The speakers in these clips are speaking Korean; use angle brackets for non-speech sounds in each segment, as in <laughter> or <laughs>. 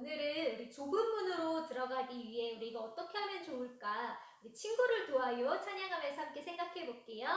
오늘은 우리 좁은 문으로 들어가기 위해 우리가 어떻게 하면 좋을까? 우리 친구를 도와요 찬양하면서 함께 생각해 볼게요.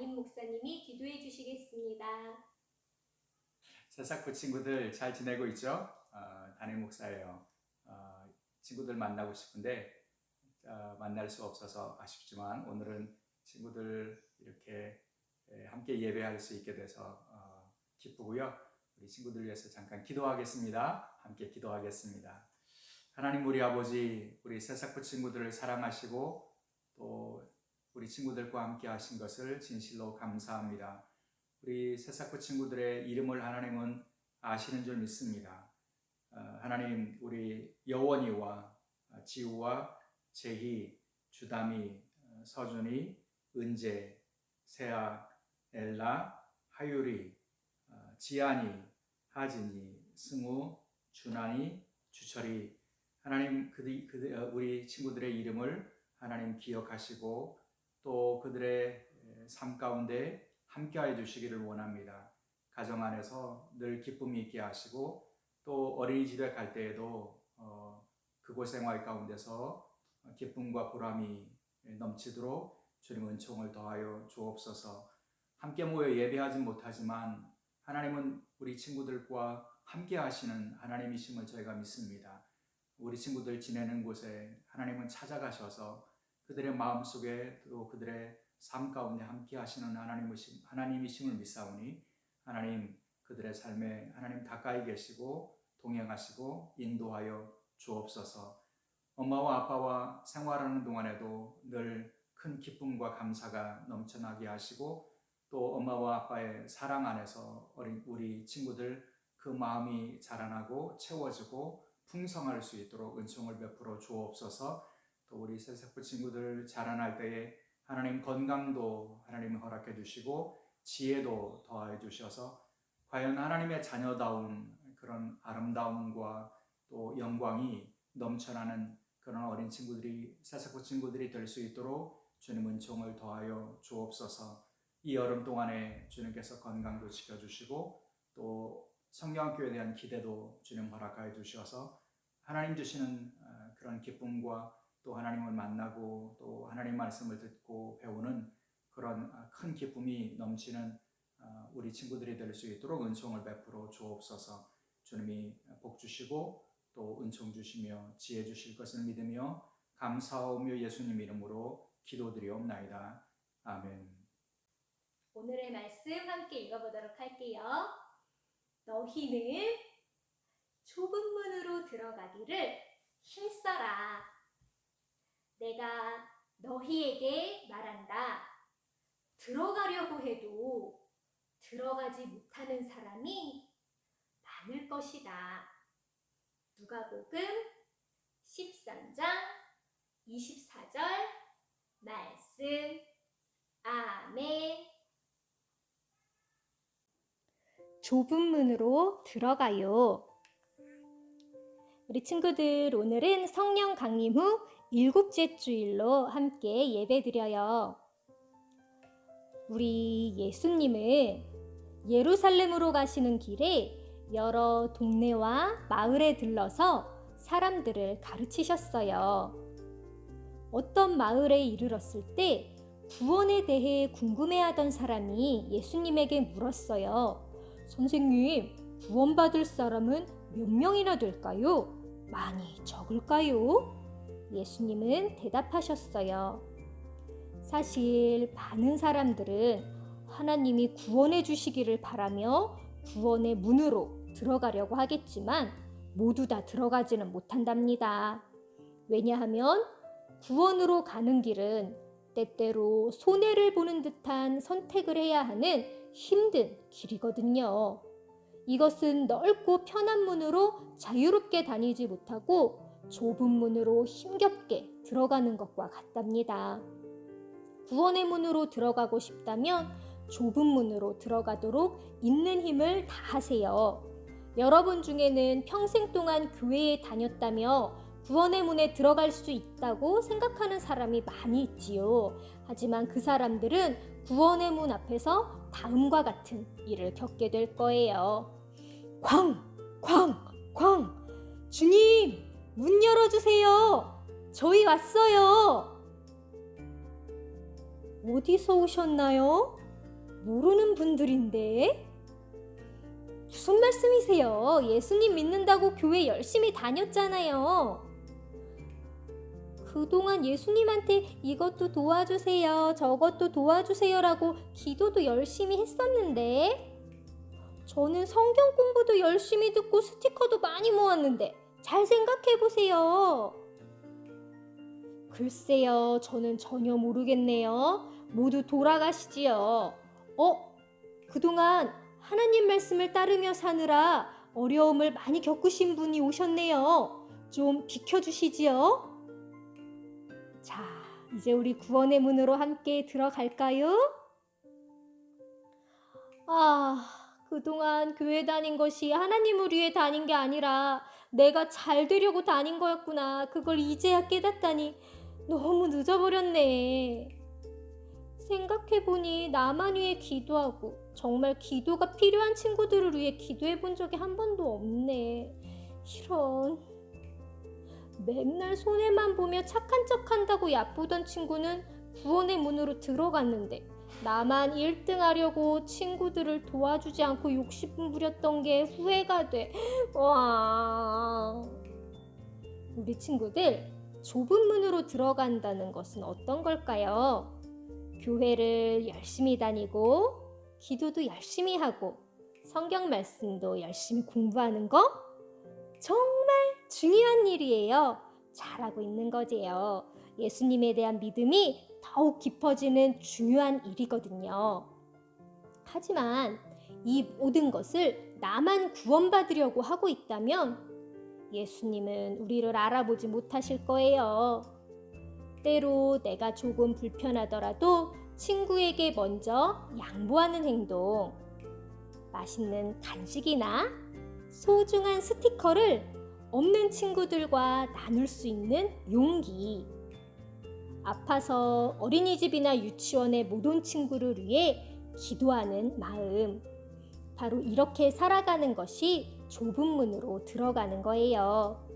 담임 목사님이 기도해 주시겠습니다. 새싹부 친구들 잘 지내고 있죠? 어, 담임 목사예요. 어, 친구들 만나고 싶은데 어, 만날 수 없어서 아쉽지만 오늘은 친구들 이렇게 에, 함께 예배할 수 있게 돼서 어, 기쁘고요. 우리 친구들 위해서 잠깐 기도하겠습니다. 함께 기도하겠습니다. 하나님 우리 아버지 우리 새싹부 친구들을 사랑하시고 또 우리 친구들과 함께 하신 것을 진실로 감사합니다. 우리 새싹부 친구들의 이름을 하나님은 아시는 줄 믿습니다. 어, 하나님 우리 여원이와 어, 지우와 재희, 주담이, 어, 서준이, 은재, 세아, 엘라, 하유리, 어, 지안이, 하진이, 승우, 준환이, 주철이 하나님 그들 어, 우리 친구들의 이름을 하나님 기억하시고 또 그들의 에, 삶 가운데 함께하여 주시기를 원합니다. 가정 안에서 늘 기쁨이 있게 하시고 또 어린이집에 갈 때에도 어, 그곳 생활 가운데서 기쁨과 보람이 넘치도록 주님 은총을 더하여 주옵소서. 함께 모여 예배하지 못하지만 하나님은 우리 친구들과 함께 하시는 하나님이심을 저희가 믿습니다. 우리 친구들 지내는 곳에 하나님은 찾아가셔서 그들의 마음속에 또 그들의 삶 가운데 함께 하시는 하나님이심, 하나님이심을 믿사오니 하나님 그들의 삶에 하나님 가까이 계시고 동행하시고 인도하여 주옵소서. 엄마와 아빠와 생활하는 동안에도 늘 큰 기쁨과 감사가 넘쳐나게 하시고 또 엄마와 아빠의 사랑 안에서 우리 친구들 그 마음이 자라나고 채워지고 풍성할 수 있도록 은총을 베풀어 주옵소서. 또 우리 새세포 친구들 자라날 때에 하나님 건강도 하나님 허락해 주시고 지혜도 더하여 주셔서 과연 하나님의 자녀다운 그런 아름다움과 또 영광이 넘쳐나는 그런 어린 친구들이 새세포 친구들이 될 수 있도록 주님 은총을 더하여 주옵소서. 이 여름 동안에 주님께서 건강도 지켜주시고 또 성경학교에 대한 기대도 주님 허락하여 주셔서 하나님 주시는 어, 그런 기쁨과 또 하나님을 만나고 또 하나님 말씀을 듣고 배우는 그런 어, 큰 기쁨이 넘치는 어, 우리 친구들이 될 수 있도록 은총을 베풀어 주옵소서. 주님이 복 주시고 또 은총 주시며 지혜 주실 것을 믿으며 감사하며 예수님 이름으로 기도드리옵나이다. 아멘. 오늘의 말씀 함께 읽어보도록 할게요. 너희는 좁은 문으로 들어가기를 힘써라. 내가 너희에게 말한다. 들어가려고 해도 들어가지 못하는 사람이 많을 것이다. 누가복음 13장 24절 말씀 아멘. 좁은 문으로 들어가요. 우리 친구들 오늘은 성령 강림 후 일곱째 주일로 함께 예배드려요. 우리 예수님은 예루살렘으로 가시는 길에 여러 동네와 마을에 들러서 사람들을 가르치셨어요. 어떤 마을에 이르렀을 때 구원에 대해 궁금해하던 사람이 예수님에게 물었어요. 선생님, 구원받을 사람은 몇 명이나 될까요? 많이 적을까요? 예수님은 대답하셨어요. 사실 많은 사람들은 하나님이 구원해 주시기를 바라며 구원의 문으로 들어가려고 하겠지만 모두 다 들어가지는 못한답니다. 왜냐하면 구원으로 가는 길은 때때로 손해를 보는 듯한 선택을 해야 하는 힘든 길이거든요. 이것은 넓고 편한 문으로 자유롭게 다니지 못하고 좁은 문으로 힘겹게 들어가는 것과 같답니다. 구원의 문으로 들어가고 싶다면 좁은 문으로 들어가도록 있는 힘을 다하세요. 여러분 중에는 평생 동안 교회에 다녔다며 구원의 문에 들어갈 수 있다고 생각하는 사람이 많이 있지요. 하지만 그 사람들은 구원의 문 앞에서 다음과 같은 일을 겪게 될 거예요. 쾅! 쾅! 쾅! 주님! 문 열어주세요! 저희 왔어요! 어디서 오셨나요? 모르는 분들인데? 무슨 말씀이세요? 예수님 믿는다고 교회 열심히 다녔잖아요. 그동안 예수님한테 이것도 도와주세요, 저것도 도와주세요라고 기도도 열심히 했었는데, 저는 성경 공부도 열심히 듣고 스티커도 많이 모았는데, 잘 생각해 보세요. 글쎄요, 저는 전혀 모르겠네요. 모두 돌아가시지요. 어? 그동안 하나님 말씀을 따르며 사느라 어려움을 많이 겪으신 분이 오셨네요. 좀 비켜주시지요. 자, 이제 우리 구원의 문으로 함께 들어갈까요? 아, 그동안 교회 다닌 것이 하나님을 위해 다닌 게 아니라 내가 잘 되려고 다닌 거였구나. 그걸 이제야 깨닫다니 너무 늦어버렸네. 생각해보니 나만 위해 기도하고 정말 기도가 필요한 친구들을 위해 기도해 본 적이 한 번도 없네. 이런. 맨날 손해만 보며 착한 척 한다고 얕보던 친구는 구원의 문으로 들어갔는데 나만 1등 하려고 친구들을 도와주지 않고 욕심 부렸던 게 후회가 돼. 와. 우리 친구들 좁은 문으로 들어간다는 것은 어떤 걸까요? 교회를 열심히 다니고 기도도 열심히 하고 성경 말씀도 열심히 공부하는 거 정말 중요한 일이에요. 잘하고 있는 거지요. 예수님에 대한 믿음이 더욱 깊어지는 중요한 일이거든요. 하지만 이 모든 것을 나만 구원받으려고 하고 있다면 예수님은 우리를 알아보지 못하실 거예요. 때로 내가 조금 불편하더라도 친구에게 먼저 양보하는 행동, 맛있는 간식이나 소중한 스티커를 없는 친구들과 나눌 수 있는 용기, 아파서 어린이집이나 유치원에 못 온 친구를 위해 기도하는 마음, 바로 이렇게 살아가는 것이 좁은 문으로 들어가는 거예요.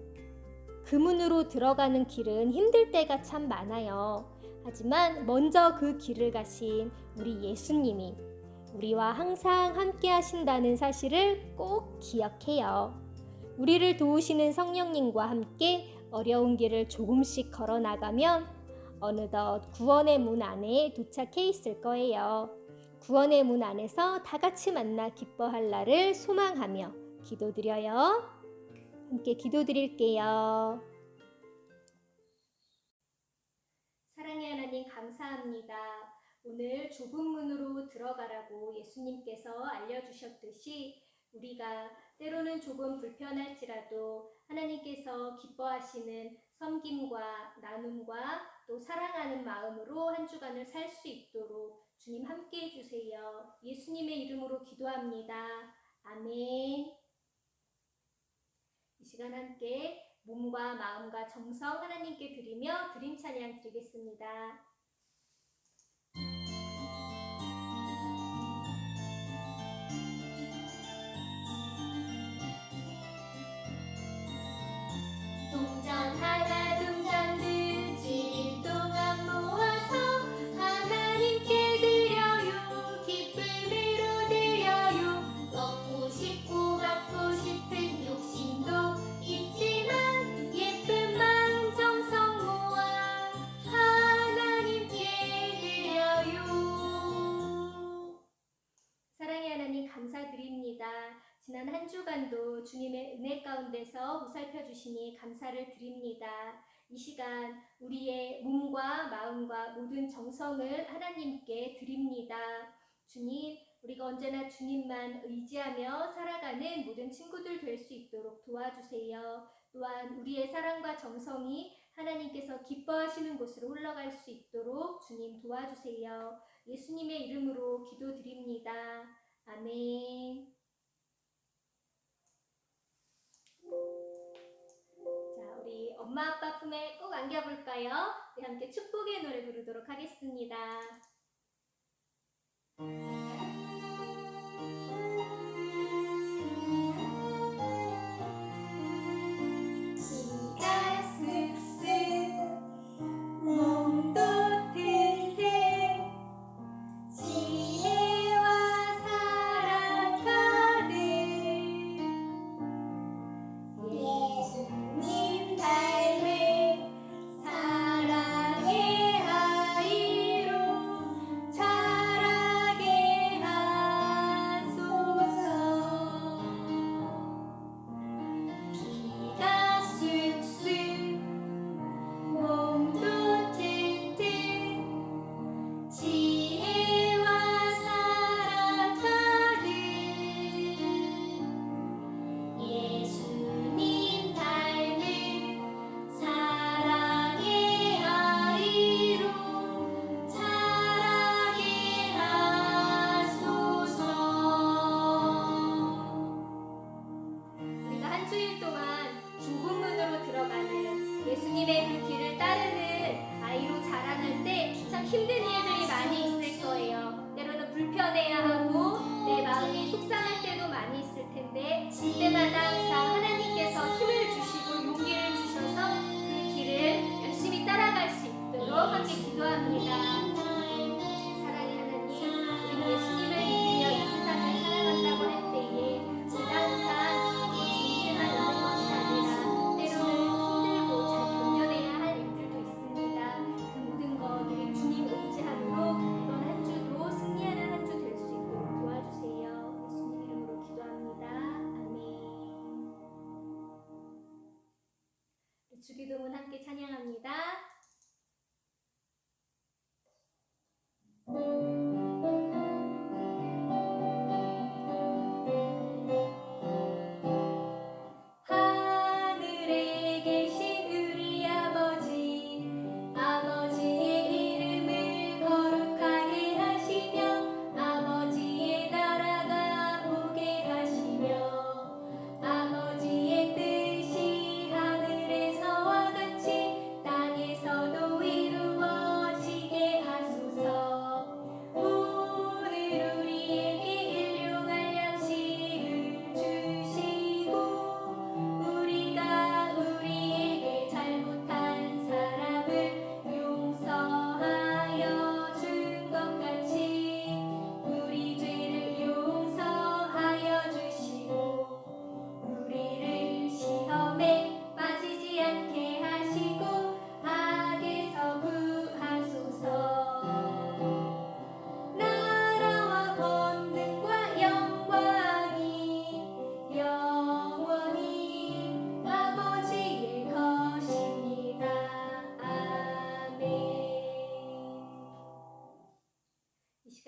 그 문으로 들어가는 길은 힘들 때가 참 많아요. 하지만 먼저 그 길을 가신 우리 예수님이 우리와 항상 함께 하신다는 사실을 꼭 기억해요. 우리를 도우시는 성령님과 함께 어려운 길을 조금씩 걸어 나가면 어느덧 구원의 문 안에 도착해 있을 거예요. 구원의 문 안에서 다 같이 만나 기뻐할 날을 소망하며 기도드려요. 함께 기도드릴게요. 사랑의 하나님 감사합니다. 오늘 좁은 문으로 들어가라고 예수님께서 알려주셨듯이 우리가 때로는 조금 불편할지라도 하나님께서 기뻐하시는 섬김과 나눔과 또 사랑하는 마음으로 한 주간을 살 수 있도록 주님 함께 해주세요. 예수님의 이름으로 기도합니다. 아멘. 이 시간 함께 몸과 마음과 정성 하나님께 드리며 드림 찬양 드리겠습니다. 한 주간도 주님의 은혜 가운데서 보살펴 주시니 감사를 드립니다. 이 시간 우리의 몸과 마음과 모든 정성을 하나님께 드립니다. 주님, 우리가 언제나 주님만 의지하며 살아가는 모든 친구들 될 수 있도록 도와주세요. 또한 우리의 사랑과 정성이 하나님께서 기뻐하시는 곳으로 흘러갈 수 있도록 주님 도와주세요. 예수님의 이름으로 기도드립니다. 아멘. 엄마 아빠 품에 꼭 안겨볼까요? 함께 축복의 노래 부르도록 하겠습니다.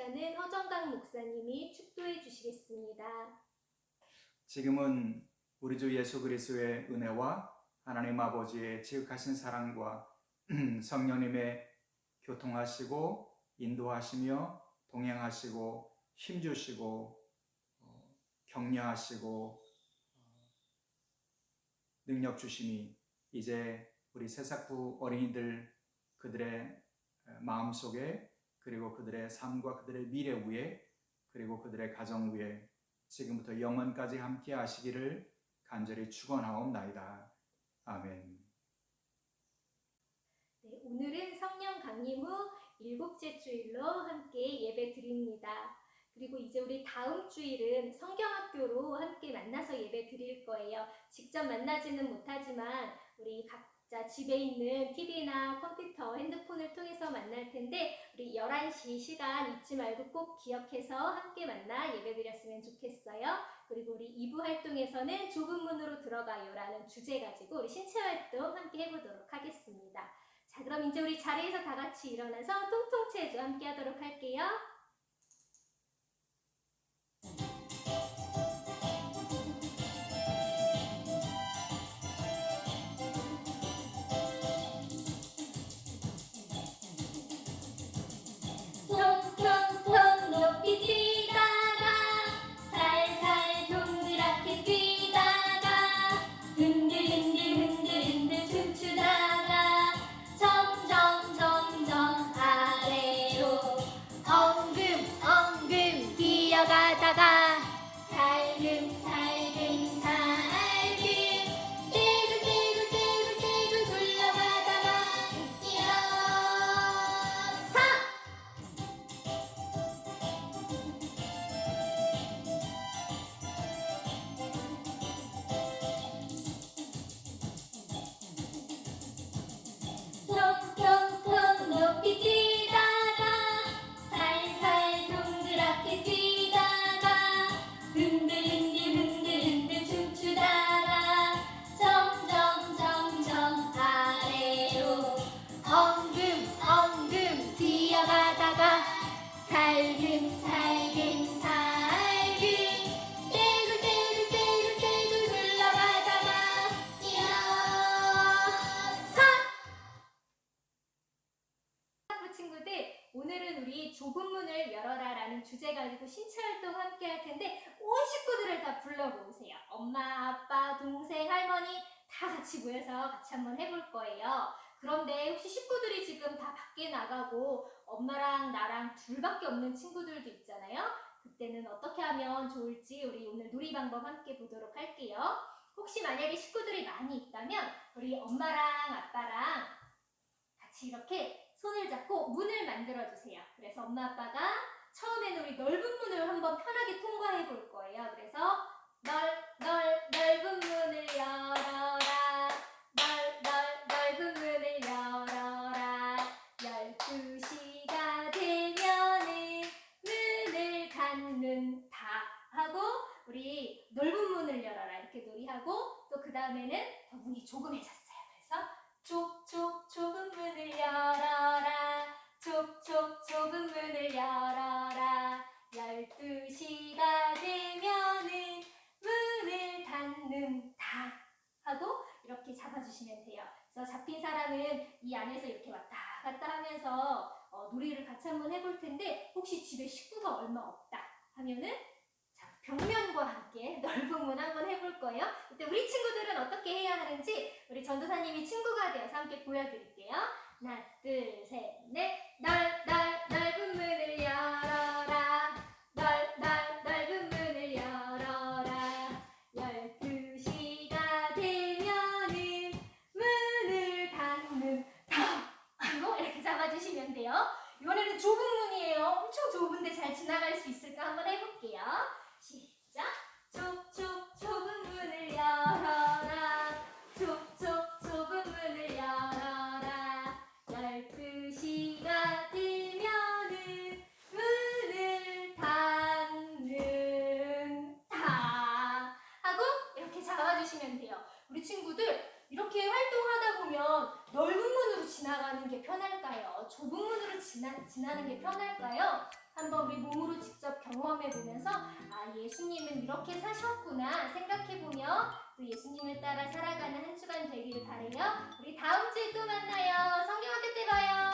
시간은 허정강 목사님이 축도해 주시겠습니다. 지금은 우리 주 예수 그리스도의 은혜와 하나님 아버지의 지극하신 사랑과 <clears throat> 성령님의 교통하시고 인도하시며 동행하시고 힘주시고 어, 격려하시고 어, 능력 주심이 이제 우리 새싹부 어린이들 그들의 마음 속에 그리고 그들의 삶과 그들의 미래 위에 그리고 그들의 가정 위에 지금부터 영원까지 함께 하시기를 간절히 축원하옵나이다. 아멘. 네, 오늘은 성령 강림 후 일곱째 주일로 함께 예배 드립니다. 그리고 이제 우리 다음 주일은 성경학교로 함께 만나서 예배 드릴 거예요. 직접 만나지는 못하지만 우리 각 자 집에 있는 TV나 컴퓨터, 핸드폰을 통해서 만날 텐데 우리 11시 시간 잊지 말고 꼭 기억해서 함께 만나 예배 드렸으면 좋겠어요. 그리고 우리 2부 활동에서는 좁은 문으로 들어가요라는 주제 가지고 우리 신체 활동 함께 해보도록 하겠습니다. 자, 그럼 이제 우리 자리에서 다 같이 일어나서 통통체조 함께 하도록 할게요. 없는 친구들도 있잖아요. 그때는 어떻게 하면 좋을지 우리 오늘 놀이 방법 함께 보도록 할게요. 혹시 만약에 식구들이 많이 있다면 우리 엄마랑 아빠랑 같이 이렇게 손을 잡고 문을 만들어 주세요. 그래서 엄마 아빠가 처음에는 우리 넓은 문을 한번 편하게 통과해 볼 거예요. 그래서 넓, 넓, 넓은 문을 열어라. 넓, 넓, 넓은 문을 열어라. 열두 시가 되면은 문을 닫는다 하고 우리 넓은 문을 열어라 이렇게 놀이하고 또 그 다음에는 더 문이 조그매졌어요. 그래서 촉촉 좁은 문을 열어라 촉촉 좁은 문을 열어라 열두 시가 되면은 문을 닫는다 하고 이렇게 잡아주시면 돼요. 그래서 잡힌 사람은 이 안에서 이렇게 왔다 갔다 하면서 어, 놀이를 같이 한번 해볼 텐데 혹시 집에 식구가 얼마 없다 하면은 자, 벽면과 함께 <laughs> 넓은 문 한번 해볼 거예요. 이때 우리 친구들은 어떻게 해야 하는지 우리 전도사님이 친구가 되어서 함께 보여드릴게요. 하나, 둘, 셋, 넷. 넓, 넓, 넓은 문을 편할까요? 한번 우리 몸으로 직접 경험해 보면서 아 예수님은 이렇게 사셨구나 생각해 보며 또 예수님을 따라 살아가는 한 주간 되기를 바래요. 우리 다음 주에 또 만나요. 성경학교 때 봐요.